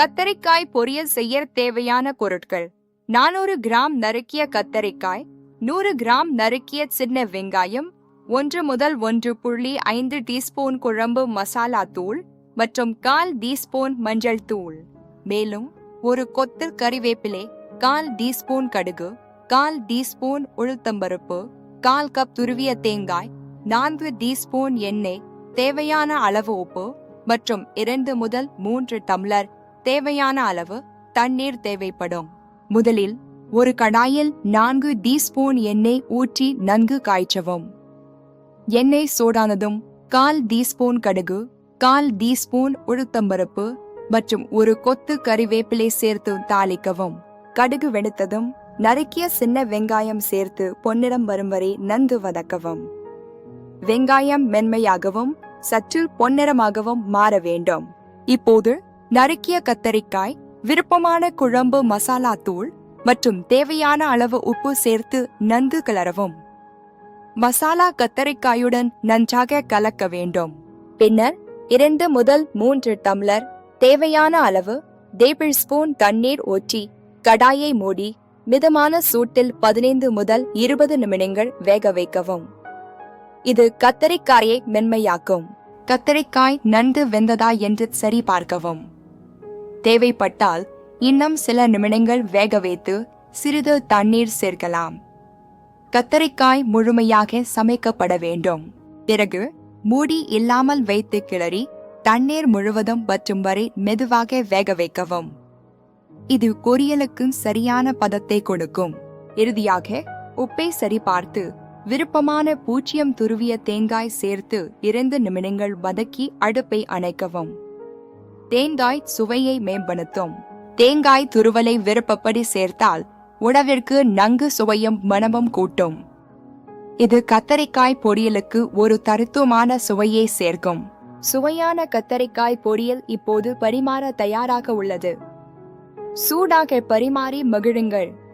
கத்தரிக்காய் பொரியல் செய்ய தேவையான பொருட்கள். நானூறு கிராம் நறுக்கிய கத்தரிக்காய் நூறு கிராம் நறுக்கிய சின்ன வெங்காயம் ஒன்று முதல் ஒன்று புள்ளி ஐந்து டீஸ்பூன் குழம்பு மசாலா தூள் மற்றும் கால் டீஸ்பூன் மஞ்சள் தூள். மேலும் ஒரு கொத்து கறிவேப்பிலை கால் டீஸ்பூன் கடுகு கால் டீஸ்பூன் உளுத்தம்பருப்பு கால் கப் துருவிய தேங்காய் நான்கு டீஸ்பூன் எண்ணெய் தேவையான அளவு உப்பு மற்றும் இரண்டு முதல் மூன்று டம்ளர் தேவையான அளவு தண்ணீர் தேவைப்படும். முதலில் ஒரு கடாயில் நான்கு டீஸ்பூன் எண்ணெய் ஊற்றி நன்கு காய்ச்சவும். எண்ணெய் சூடானதும் கால் டீஸ்பூன் கடுகு கால் டீஸ்பூன் உளுத்தம்பருப்பு மற்றும் ஒரு கொத்து கறிவேப்பிலை சேர்த்து தாளிக்கவும். கடுகு வெடித்ததும் நறுக்கிய சின்ன வெங்காயம் சேர்த்து பொன்னிறம் வரும் வரை நன்கு வதக்கவும். வெங்காயம் மென்மையாகவும் சற்று பொன்னிறமாகவும் மாற வேண்டும். இப்போது நறுக்கிய கத்தரிக்காய் விருப்பமான குழம்பு மசாலா தூள் மற்றும் தேவையான அளவு உப்பு சேர்த்து நன்கு கிளறவும். மசாலா கத்தரிக்காயுடன் நன்றாக கலக்க வேண்டும். பின்னர் இரண்டு முதல் மூன்று டம்ளர் தேவையான அளவு டேபிள் ஸ்பூன் தண்ணீர் ஊற்றி கடாயை மூடி மிதமான சூட்டில் பதினைந்து முதல் இருபது நிமிடங்கள் வேக வைக்கவும். இது கத்தரிக்காயை மென்மையாக்கும். கத்தரிக்காய் நன்கு வெந்ததா என்று சரிபார்க்கவும். தேவைப்பட்டால் இன்னும் சில நிமிடங்கள் வேக வைத்து சிறிது தண்ணீர் சேர்க்கலாம். கத்தரிக்காய் முழுமையாக சமைக்கப்பட வேண்டும். பிறகு மூடி இல்லாமல் வைத்து கிளறி தண்ணீர் முழுவதும் வற்றும் வரை மெதுவாக வேக வைக்கவும். இது கொரியலுக்கும் சரியான பதத்தை கொடுக்கும். இறுதியாக உப்பை சரிபார்த்து விருப்பமான பூச்சியம் துருவிய தேங்காய் சேர்த்து இரண்டு நிமிடங்கள் வதக்கி அடுப்பை அணைக்கவும். தேங்காய் சுவையை மேம்படுத்தும். தேங்காய் துருவலை விருப்பப்படி சேர்த்தால் உணவிற்கு நன்கு சுவையும் மணமும் கூட்டும். இது கத்தரிக்காய் பொரியலுக்கு ஒரு தருத்துவமான சுவையை சேர்க்கும். சுவையான கத்தரிக்காய் பொரியல் இப்போது பரிமாற தயாராக உள்ளது. சூடாக பரிமாறி மகிழுங்கள்.